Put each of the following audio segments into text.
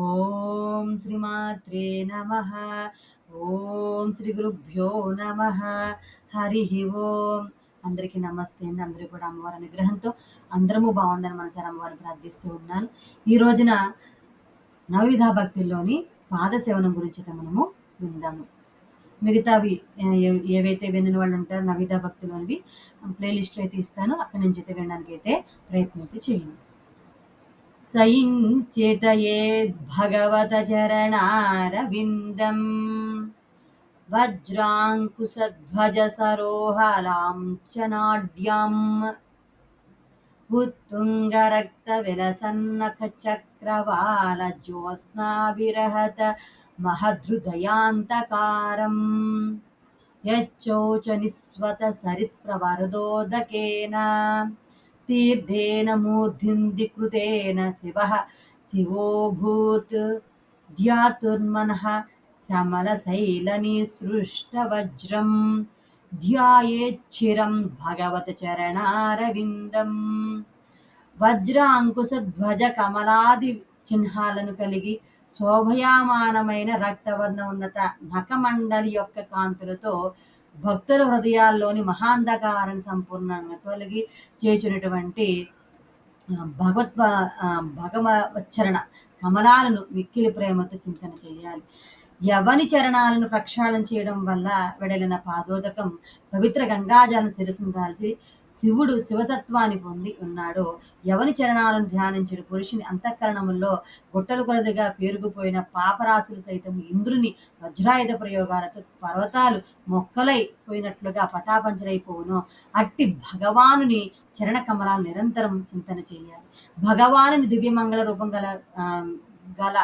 ఓం శ్రీమాత్రే నమ. ఓం శ్రీ గురుభ్యో నమ. హరి ఓం. అందరికీ నమస్తే అండి. అందరూ కూడా అమ్మవారి అనుగ్రహంతో అందరము బాగుండని మనసారి అమ్మవారిని ప్రార్థిస్తూ ఉన్నాను. ఈ రోజున నవవిధా భక్తుల్లోని పాదసేవనం గురించి అయితే మనము విందాము. మిగతావి ఏవైతే విన్న వాళ్ళు ఉంటారో నవిధా భక్తులు అనేవి ప్లేలిస్ట్లో అయితే ఇస్తాను. అక్కడి నుంచి అయితే వినడానికి అయితే ప్రయత్నం అయితే చేయండి. సయించేతయేద్భగవత చరణారవిందం వజ్రాంకుశధ్వజ సరోహలాంఛనాఢ్యం ఉత్తుంగరక్త విలసన్నఖ చక్రవాల తీర్థేన మహదృదయాంతకారం యచ్చోచ నిస్వత సరిత్ప్రవరదోదకేన తీర్థేన మూర్ధిందికృతేన శివः శివోభూత్ ధ్యాతుర్మనः సమలశైలనిసృష్టవజ్రం ధ్యాయేచ్చిరం భగవత చరణారవిందం. వజ్ర అంకుశ ధ్వజ కమలాది చిహ్నాలను కలిగి శోభయామానమైన రక్తవర్ణ ఉన్నత నఖమండలి యొక్క కాంతులతో భక్తుల హృదయాల్లోని మహాంధకారం సంపూర్ణంగా తొలగి చేర్చినటువంటి భగవత్ భగవచ్చరణ కమలాలను మిక్కిలి ప్రేమతో చింతన చేయాలి. యవని చరణాలను ప్రక్షాళన చేయడం వల్ల వెడలిన పాదోదకం పవిత్ర గంగాజలం శిరసును దాల్చి శివుడు శివతత్వాన్ని పొంది ఉన్నాడు. ఎవని చరణాలను ధ్యానించిన పురుషుని అంతఃకరణముల్లో గుట్టలు కొలదిగా పేరుకుపోయిన పాపరాశులు సైతం ఇంద్రుని వజ్రాయుధ ప్రయోగాలతో పర్వతాలు మొక్కలై పోయినట్లుగా పటాపంచలైపోవును అట్టి భగవానుని చరణ కమలాలు నిరంతరం చింతన చేయాలి. భగవానుని దివ్యమంగళ రూపం గల గల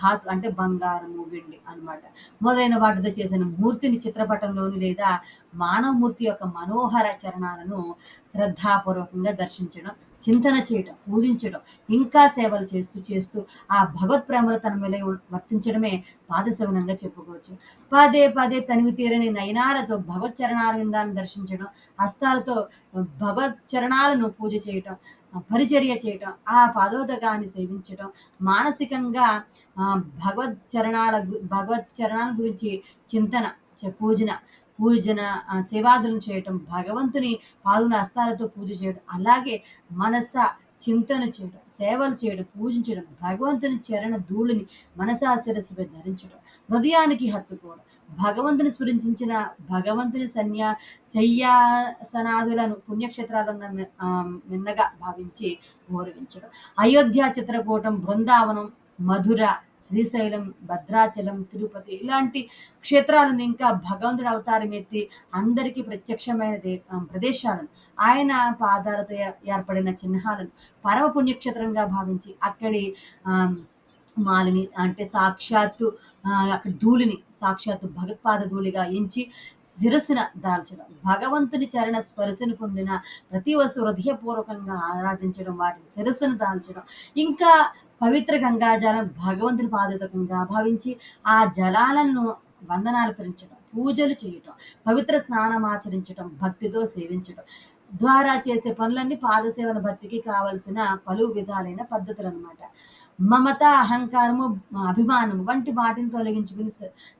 ధాతు అంటే బంగారము వెండి అన్నమాట. మొదలైన వాటితో చేసిన మూర్తిని చిత్రపటంలోని లేదా మానవమూర్తి యొక్క మనోహర చరణాలను శ్రద్ధాపూర్వకంగా దర్శించడం చింతన చేయటం పూజించడం ఇంకా సేవలు చేస్తూ చేస్తూ ఆ భగవత్ ప్రేమలు తన మీద వర్తించడమే పాదశవనంగా చెప్పుకోవచ్చు. పదే పదే తనివి తీరని నయనాలతో భగవత్ చరణాల దర్శించడం హస్తాలతో భగవత్ చరణాలను పూజ చేయటం పరిచర్య చేయటం ఆ పాదోదకాన్ని సేవించటం మానసికంగా ఆ, భగవత్ చరణాల గు- భగవత్ చరణాల గురించి చింతన పూజన పూజన సేవాదులను చేయటం భగవంతుని పాదుల హస్తాలతో పూజ చేయడం అలాగే మనస చింతన చేయడం సేవలు చేయడం పూజించడం భగవంతుని చరణ ధూళిని మనసా శిరస్సుపై ధరించడం హృదయానికి హత్తుకోవడం భగవంతుని స్మరించిన భగవంతుని సన్యా శయ్యాసనాదులను పుణ్యక్షేత్రాలను మిన్నగా భావించి గౌరవించడం అయోధ్య చిత్రకూటం బృందావనం మధుర శ్రీశైలం భద్రాచలం తిరుపతి ఇలాంటి క్షేత్రాలను ఇంకా భగవంతుడు అవతారం ఎత్తి అందరికీ ప్రత్యక్షమైన దే- ప్రదేశాలను. ఆయన పాదాలతో ఏర్పడిన చిహ్నాలను పరమ పుణ్యక్షేత్రంగా భావించి అక్కడి ఆ, మాలిని అంటే సాక్షాత్తు అక్కడ ధూళిని సాక్షాత్తు భగత్పాద ధూళిగా ఎంచి శిరస్సున దాల్చడం. భగవంతుని చరణ స్పర్శను పొందిన ప్రతి వస్తు హృదయపూర్వకంగా ఆరాధించడం వాటిని శిరస్సును దాల్చడం. ఇంకా పవిత్ర గంగాజలం భగవంతుని పాదోదకంగా భావించి ఆ జలాలను వందనాలు పెంచడం పూజలు చేయటం పవిత్ర స్నానం ఆచరించడం భక్తితో సేవించడం ద్వారా చేసే పనులన్నీ పాదసేవన భక్తికి కావలసిన పలు విధాలైన పద్ధతులు అనమాట మమత అహంకారము అభిమానము వంటి వాటిని తొలగించుకుని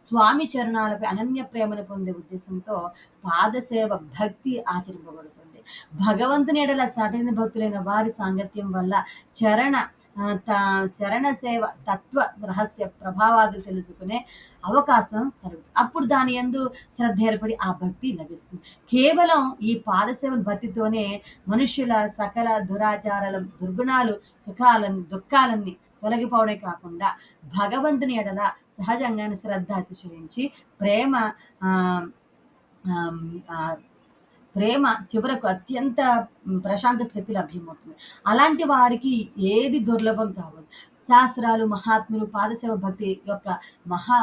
స్వామి చరణాలపై అనన్య ప్రేమను పొందే ఉద్దేశంతో పాదసేవ భక్తి ఆచరింపబడుతుంది. భగవంతుని ఎడల సటైన భక్తులైన వారి సాంగత్యం వల్ల చరణ చరణ సేవ తత్వ రహస్య ప్రభావాలు తెలుసుకునే అవకాశం కలుగుతుంది అప్పుడు దాని యందు శ్రద్ధ ఏర్పడి ఆ భక్తి లభిస్తుంది. కేవలం ఈ పాదసేవ భక్తితోనే మనుష్యుల సకల దురాచారాల దుర్గుణాలు సుఖాలను దుఃఖాలన్నీ తొలగిపోవడమే కాకుండా భగవంతుని ఎడల సహజంగానే శ్రద్ధ అతిశయించి ప్రేమ ఆ, ప్రేమ చివరకు అత్యంత ప్రశాంత స్థితి లభ్యమవుతుంది అలాంటి వారికి ఏది దుర్లభం కావద్దు శాస్త్రాలు మహాత్ములు పాదసేవ భక్తి యొక్క మహా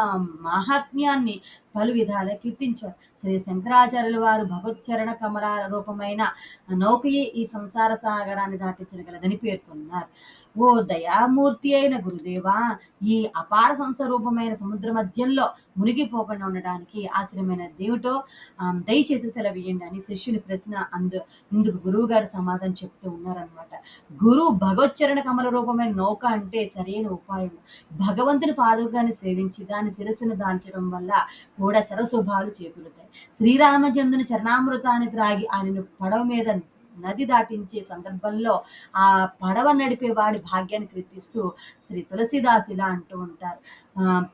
మహాత్మ్యాన్ని పలు విధాల కీర్తించారు. శ్రీ శంకరాచార్యుల వారు భగవచ్చరణ కమల రూపమైన నౌకయే ఈ సంసార సాగరాన్ని దాటించగలదని పేర్కొన్నారు. ఓ దయామూర్తి అయిన గురుదేవా ఈ అపార సంస్వరూపమైన సముద్ర మధ్యంలో మునిగిపోకుండా ఉండడానికి ఆశ్రమైన దేవుటో దయచేసి సెలవియండి అని శిష్యుని ప్రశ్న అందు ఇందుకు గురువు గారు సమాధానం చెప్తూ ఉన్నారనమాట గురు భగవచ్చరణ కమల రూపమైన నౌక అంటే సరైన ఉపాయం. భగవంతుని పాదుగాన్ని సేవించి దాని శిరస్సును దాల్చడం వల్ల కూడా సరశుభాలు చేకూరుతాయి. శ్రీరామచంద్రుని చరణామృతాన్ని త్రాగి ఆయనను పడవ మీద నది దాటించే సందర్భంలో ఆ పడవ నడిపే వాడి భాగ్యాన్ని కీర్తిస్తూ శ్రీ తులసిదాస్ ఇలా అంటూ ఉంటారు. ఆ,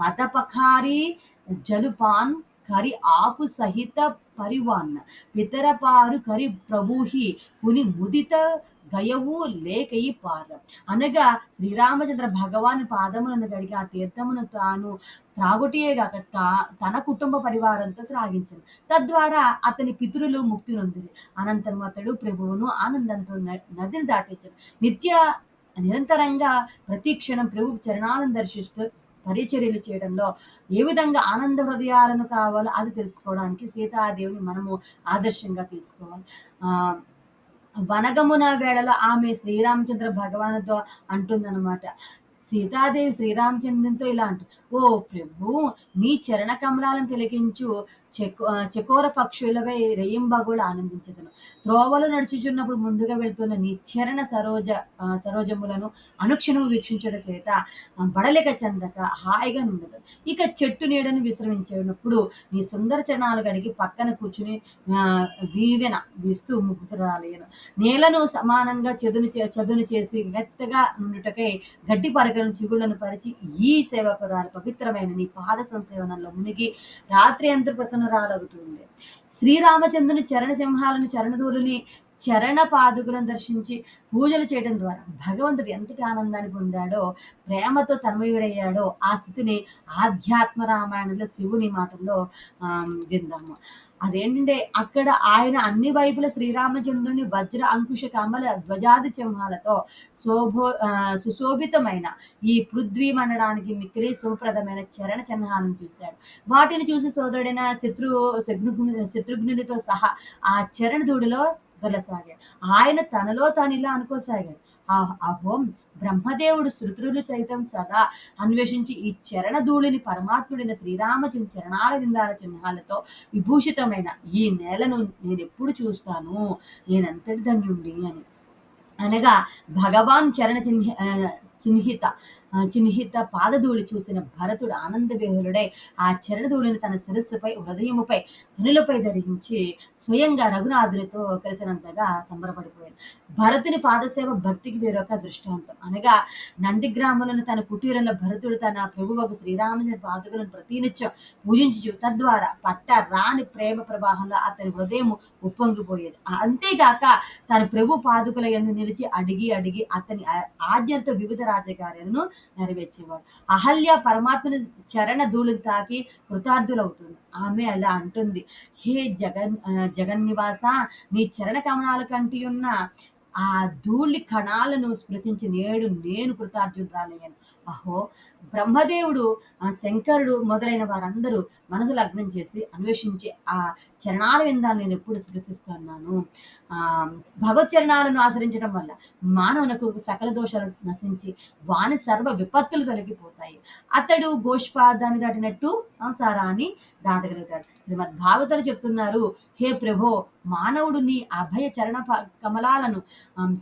పదపఖారి జలుపాన్ కరి ఆపు సహిత పరివాన్ పితరపారు కరి ప్రభుహి పుని ముదిత గయవు లేకయి పాద. అనగా శ్రీరామచంద్ర భగవాన్ పాదములను గడిగి ఆ తీర్థమును తాను త్రాగుటియేగాక తా- తన కుటుంబ పరివారంతో త్రాగించను. తద్వారా అతని పితరులు ముక్తి నొందిరి. అనంతరం అతడు ప్రభువును ఆనందంతో నదిని దాటించను. నిత్య నిరంతరంగా ప్రతి క్షణం ప్రభు చరణాలను దర్శిస్తూ పరిచర్యలు చేయడంలో ఏ విధంగా ఆనంద హృదయాలను కావాలో అది తెలుసుకోవడానికి సీతాదేవిని మనము ఆదర్శంగా తీసుకోవాలి. ఆ వనగమున వేళలో ఆమె శ్రీరామచంద్ర భగవానుతో అంటుందన్నమాట. సీతాదేవి శ్రీరామచంద్రునితో ఇలా అంటు ఓ ప్రభు నీ చరణ కమలాలను తిలకించు. చెకో చకోర పక్షులపై రెయ్యంబగులు ఆనందించదను త్రోవలు నడుచుచున్నప్పుడు ముందుగా వెళ్తున్న నీ చరణ సరోజ సరోజములను అనుక్షణము వీక్షించడం చేత బడలిక చెందక హాయిగా ఉండదు ఇక చెట్టు నీడను విశ్రమించినప్పుడు నీ సుందర చరణాలు గడిగి పక్కన కూర్చుని వీవెన వీస్తూ ముగ్గుతురాలేను నేలను సమానంగా చదును చదును చేసి మెత్తగా నుండుటకై గడ్డి పరకలను చిగుళ్ళను పరిచి ఈ సేవకురాలు పవిత్రమైన నీ పాద సంసేవనంలో మునిగి రాత్రి అంతు ప్రసన్నరాలవుతుంది శ్రీరామచంద్రుని చరణ సింహాలను చరణదూరుని చరణ పాదుకులను దర్శించి పూజలు చేయడం ద్వారా భగవంతుడు ఎంతటి ఆనందాన్ని పొందాడో ప్రేమతో తన్మయుడయ్యాడో ఆ స్థితిని ఆధ్యాత్మ రామాయణంలో శివుని మాటల్లో ఆ, విందాము. అదేంటంటే అక్కడ ఆయన అన్ని వైపుల శ్రీరామచంద్రుని వజ్ర అంకుశ కమల ధ్వజాది సింహాలతో శోభో సుశోభితమైన ఈ పృథ్వీ మండడానికి మిక్కిలి శుభప్రదమైన చరణ చిహ్నాలను చూశాడు. వాటిని చూసి సోదరుడైన శత్రు శత్రుఘ్ను శత్రుఘ్నునితో సహా ఆ చరణ దొలసాగాడు ఆయన తనలో తాను ఇలా అనుకోసాగాడు. ఆ అహోం బ్రహ్మదేవుడు శృతులు చైతం సదా అన్వేషించి ఈ చరణ ధూళిని పరమాత్ముడైన శ్రీరామచంద్ర చరణాల విందాల చిహ్నాలతో విభూషితమైన ఈ నేలను నేను ఎప్పుడు చూస్తాను? నేనంతటి ధన్యుండి అని. అనగా భగవాన్ చరణ చిహ్న చిహ్నిత చిన్హిత పాదధూళి చూసిన భరతుడు ఆనంద విహులుడై ఆ చరణధూళిని తన శిరస్సుపై హృదయముపై కనులపై ధరించి స్వయంగా రఘునాథునితో కలిసినంతగా సంబరపడిపోయాడు. భరతుని పాదసేవ భక్తికి వేరొక దృష్టాంతం అనగా నందిగ్రాములను తన కుటీరంలో భరతుడు తన ప్రభువకు శ్రీరామచంద్ర పాదుకులను ప్రతినిత్యం పూజించు తద్వారా పట్ట రాని ప్రేమ ప్రవాహంలో అతని హృదయం ఉప్పొంగిపోయేది. అంతేగాక తన ప్రభు పాదుకుల యందు నిలిచి అడిగి అడిగి అతని ఆజ్ఞతో వివిధ రాజకార్యాలను నెరవేర్చేవాడు. అహల్య పరమాత్మని చరణ ధూళిని తాకి కృతార్థులవుతుంది. ఆమె అలా అంటుంది. హే జగన్ జగన్ జగన్నివాస నీ చరణ కమనాల కంటి ఉన్న ఆ ధూళి కణాలను స్మృతించి నేడు నేను కృతార్థురాలయ్యాను అహో బ్రహ్మదేవుడు ఆ శంకరుడు మొదలైన వారందరూ మనసు లగ్నం చేసి అన్వేషించి ఆ చరణాల విందాన్ని నేను ఎప్పుడు సృష్టిస్తున్నాను. ఆ భగవత్ చరణాలను ఆచరించడం వల్ల మానవునకు సకల దోషాలు నశించి వాని సర్వ విపత్తులు తొలగిపోతాయి. అతడు గోష్పాదాన్ని దాటినట్టు సంసారాన్ని దాటగలుగుతాడు. శ్రీమద్ భాగవతులు చెప్తున్నారు హే ప్రభో మానవుడు నీ అభయ చరణ కమలాలను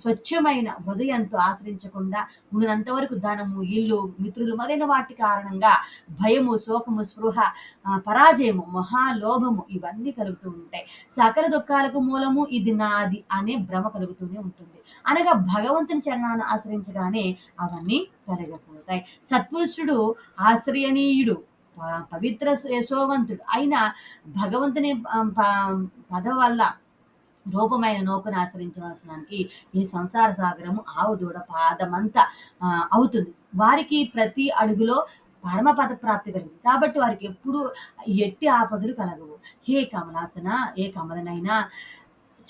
స్వచ్ఛమైన హృదయంతో ఆశ్రయించకుండా ఉన్నంత వరకు ధనము ఇల్లు మిత్రులు మరి మొదలైన వాటి కారణంగా భయము శోకము స్పృహ పరాజయము మహాలోభము ఇవన్నీ కలుగుతూ ఉంటాయి. సకల దుఃఖాలకు మూలము ఇది నాది అనే భ్రమ కలుగుతూనే ఉంటుంది. అనగా భగవంతుని చరణాన్ని ఆశ్రయించగానే అవన్నీ తొలగిపోతాయి. సత్పురుషుడు ఆశ్రయణీయుడు ప- పవిత్ర యశోవంతుడు అయిన భగవంతుని ప- పద వల్ల రూపమైన నౌకను ఆశ్రయించవలసినానికి ఈ సంసార సాగరము ఆవు దూడ పాదమంతా అవుతుంది. వారికి ప్రతి అడుగులో పరమపద ప్రాప్తి కలిగింది కాబట్టి వారికి ఎప్పుడు ఎట్టి ఆపదలు కలగవు. హే కమలాసన ఏ కమలనైనా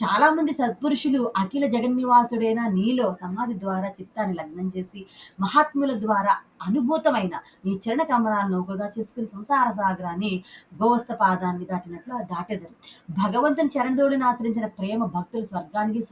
చాలా మంది సత్పురుషులు అఖిల జగన్నివాసుడైన నీలో సమాధి ద్వారా చిత్తాన్ని లగ్నం చేసి మహాత్ముల ద్వారా అనుభూతమైన నీ చరణ కమలాలను ఒకగా చేసుకుని సంసార సాగరాన్ని గోవస్త పాదాన్ని దాటినట్లు దాటెదరు. భగవంతుని చరణదోడిని ఆశ్రయించిన ప్రేమ భక్తులు స్వర్గానికి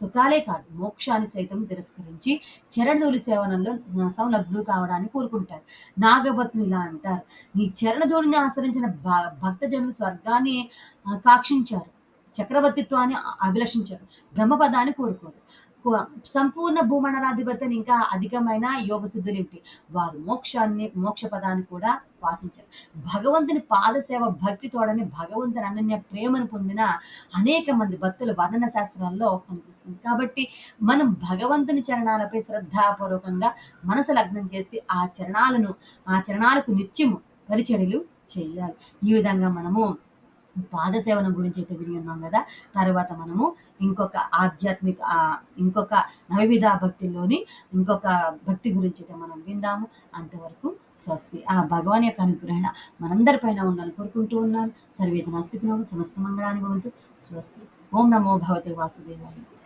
సుఖాలే కాదు మోక్షాన్ని సైతం తిరస్కరించి చరణదోడి సేవనంలో సంలగ్నులు కావడానికి కోరుకుంటారు. నాగభక్తులు ఇలా అంటారు. నీ చరణదోడిని ఆశ్రయించిన భ- భక్తజనులు స్వర్గాన్ని కాక్షించారు. చక్రవర్తిత్వాన్ని అభిలషించరు అభిలషించారు. బ్రహ్మపదాన్ని కోరుకోరు. సంపూర్ణ భూమండలాధిపతిని ఇంకా అధికమైన యోగ సిద్ధులేంటి వారు మోక్షాన్ని మోక్ష పదాన్ని కూడా పాటించారు భగవంతుని పాదసేవ భక్తి తోడని భగవంతుని అనన్య ప్రేమను పొందిన అనేక మంది భక్తులు వర్ణన శాస్త్రాల్లో కనిపిస్తుంది. కాబట్టి మనం భగవంతుని చరణాలపై శ్రద్ధాపూర్వకంగా మనసు లగ్నం చేసి ఆ చరణాలను ఆ చరణాలకు నిత్యము పరిచర్యలు చేయాలి. ఈ విధంగా మనము పాదసేవనం గురించి అయితే విని ఉన్నాం కదా. తర్వాత మనము ఇంకొక ఆధ్యాత్మిక ఆ, ఇంకొక నవవిధ భక్తిలోని ఇంకొక భక్తి గురించి అయితే మనం విందాము. అంతవరకు స్వస్తి. ఆ భగవాన్ యొక్క అనుగ్రహణ మనందరిపైన ఉండాలని కోరుకుంటూ ఉన్నాను సర్వేజన సమస్త మంగళాన్ని భవంతు. స్వస్తి. ఓం నమో భవతి వాసుదేవాయ.